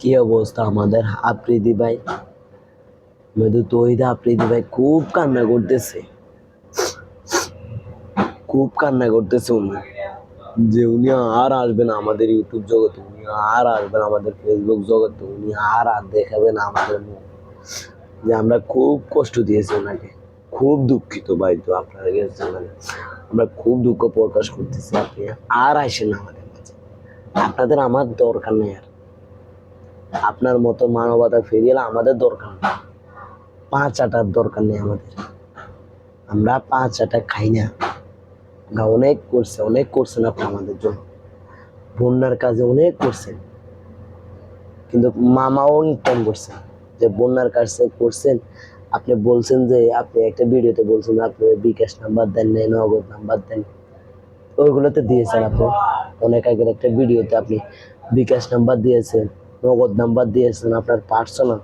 কি অবস্থা আমাদের আপ্রীতি ভাই? মেয়েদের তৈরি আপ্রীতি ভাই খুব কান্না করতেছে। খুব কান্না করতেছে উনি। যে উনি আর আসবেন আমাদের ইউটিউব জগতে, উনি আর আসবেন আমাদের ফেসবুক জগতে, উনি আর আর দেখাবেন আমাদের মুখ। যে আমরা খুব কষ্ট দিয়েছি ওনাকে। খুব দুঃখিত ভাই তো আপনারা গেছেন মানে। আমরা খুব দুঃখ প্রকাশ করতেছি আপনি আর আসেন আমাদের কাছে। আপনাদের আমার দরকার নেই আর। আপনার মতো মানবতা ফিরিয়ে আমাদের দরকার নেই। পাঁচ আটার দরকার নেই আমাদের। আমরা পাঁচ আটা খাই না। আমরা অনেক করছে, অনেক করছেন আপনি আমাদের জন্য। বন্যার কাজে অনেক করছেন। কিন্তু মামাও ইনকাম করছেন যে বন্যার কাজে করছেন। আপনি বলছেন যে, আপনি একটা ভিডিওতে বলছেন আপনি বিকাশ নাম্বার দেন নাই, নগদ নাম্বার দেন ওইগুলোতে দিয়েছেন আপনি। অনেক আগের একটা ভিডিওতে আপনি বিকাশ নাম্বার দিয়েছেন। নগদ নাম্বার দিয়েছেন আপনার পার্সোনাল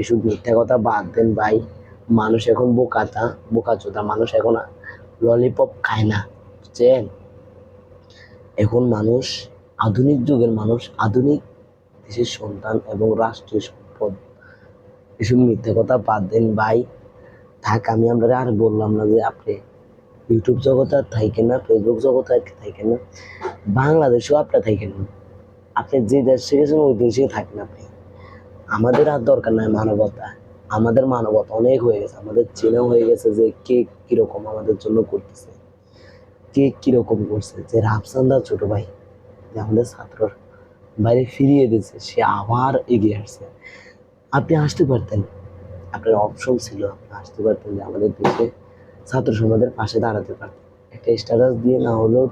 এসব মিথ্যা কথা বাদ দেন ভাই। মানুষ এখন বোকাতা বোকাচোদা মানুষ এখন ললিপপ খায় না, বুঝছেন? এখন মানুষ, আধুনিক যুগের মানুষ, আধুনিক দেশের সন্তান এবং রাষ্ট্রীয় সম্পদ। এসব মিথ্যা কথা বাদ দেন ভাই। থাক, আমি আমরা আর বললাম না যে আপনি ইউটিউব জগতে আর থাকেন না ফেসবুক জগতে আর থাকেন না। বাংলাদেশেও আপনার থাকেন না। আপনি যে দেশ শিখেছেন ওই দেশেই থাকেন আপনি। আমাদের আর দরকার নাই মানবতা। আমাদের মানবতা অনেক হয়ে গেছে। আমাদের চেনা হয়ে গেছে যে কে কীরকম আমাদের জন্য করতেছে। কে কীরকম করছে। যে রাফসান্দা ছোট ভাই, যে আমাদের ছাত্রর বাইরে ফিরিয়ে দিয়েছে, সে আবার এগিয়ে আসছে। আপনি আসতে পারতেন। আপনার অপশন ছিল, আপনি আসতে পারতেন যে আমাদের দেশে ছাত্র সমাজের পাশে দাঁড়াতে পারতেন। একটা স্ট্যাটাস দিয়ে না হলেও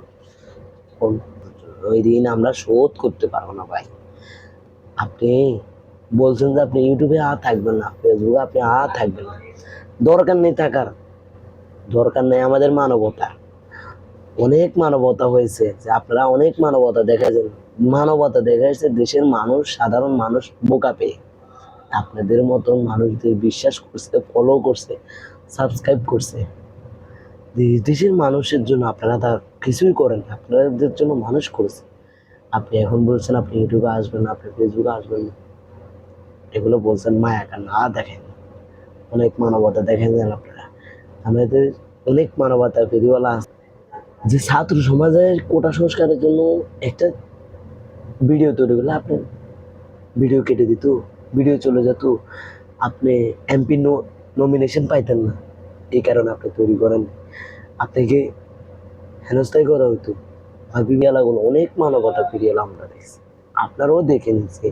ওই ঋণ আমরা শোধ করতে পারব না ভাই। আপনি বলছেন যে আপনি ইউটিউবে আর থাকবেন না, ফেসবুকে আপনি আর থাকবেন না। দরকার নেই থাকার। দরকার নেই আমাদের মানবতা। অনেক মানবতা হয়েছে যে আপনারা অনেক মানবতা দেখাচ্ছেন মানবতা দেখাচ্ছে দেশের মানুষ, সাধারণ মানুষ বোকা পেয়ে। আপনাদের মতন মানুষদের বিশ্বাস করছে ফলো করছে সাবস্ক্রাইব করছে। দেশ, দেশের মানুষের জন্য আপনারা তা কিছুই করেন না। আপনাদের জন্য মানুষ করেছে। আপনি এখন বলছেন আপনি ইউটিউবে আসবেন আপনি ফেসবুকে আসবেন না। এগুলো বলছেন মায়া আর দেখেন। অনেক মানবতা দেখেন যেন আপনারা। আমাদের অনেক মানবতা ফেরিওয়ালা আছে। যে ছাত্র সমাজের কোটা সংস্কারের জন্য একটা ভিডিও তৈরি করলে আপনি ভিডিও কেটে দিত, ভিডিও চলে যেত। আপনি এমপি নমিনেশন পাইতেন না। এই কারণে আপনি তৈরি করেন আপনাকে হেনস্থাই করা হতো আর বিবিয়ালাগুলো অনেক মানবতা ফিরিয়ে আমরা দেখছি। আপনারাও দেখে নিচ্ছে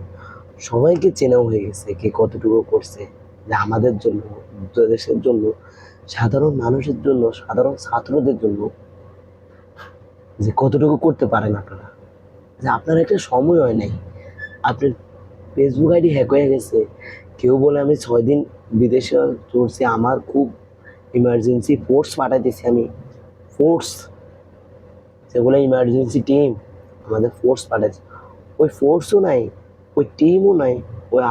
সবাইকে চেনাও হয়ে গেছে কে কতটুকু করছে। যে আমাদের জন্য দেশের জন্য, সাধারণ মানুষের জন্য, সাধারণ ছাত্রদের জন্য যে কতটুকু করতে পারেন আপনারা। যে আপনার একটা সময় হয় নাই। আপনার ফেসবুক আইডি হ্যাক হয়ে গেছে। কেউ বলে, আমি ছয় দিন বিদেশে চলছি আমার খুব ইমার্জেন্সি ফোর্স পাঠাইতেছি আমি। ফোর্স সেগুলো ইমার্জেন্সি টিম আমাদের ফোর্স পাঠাচ্ছে। ওই ফোর্সও নাই ওই টিমও নাই ওই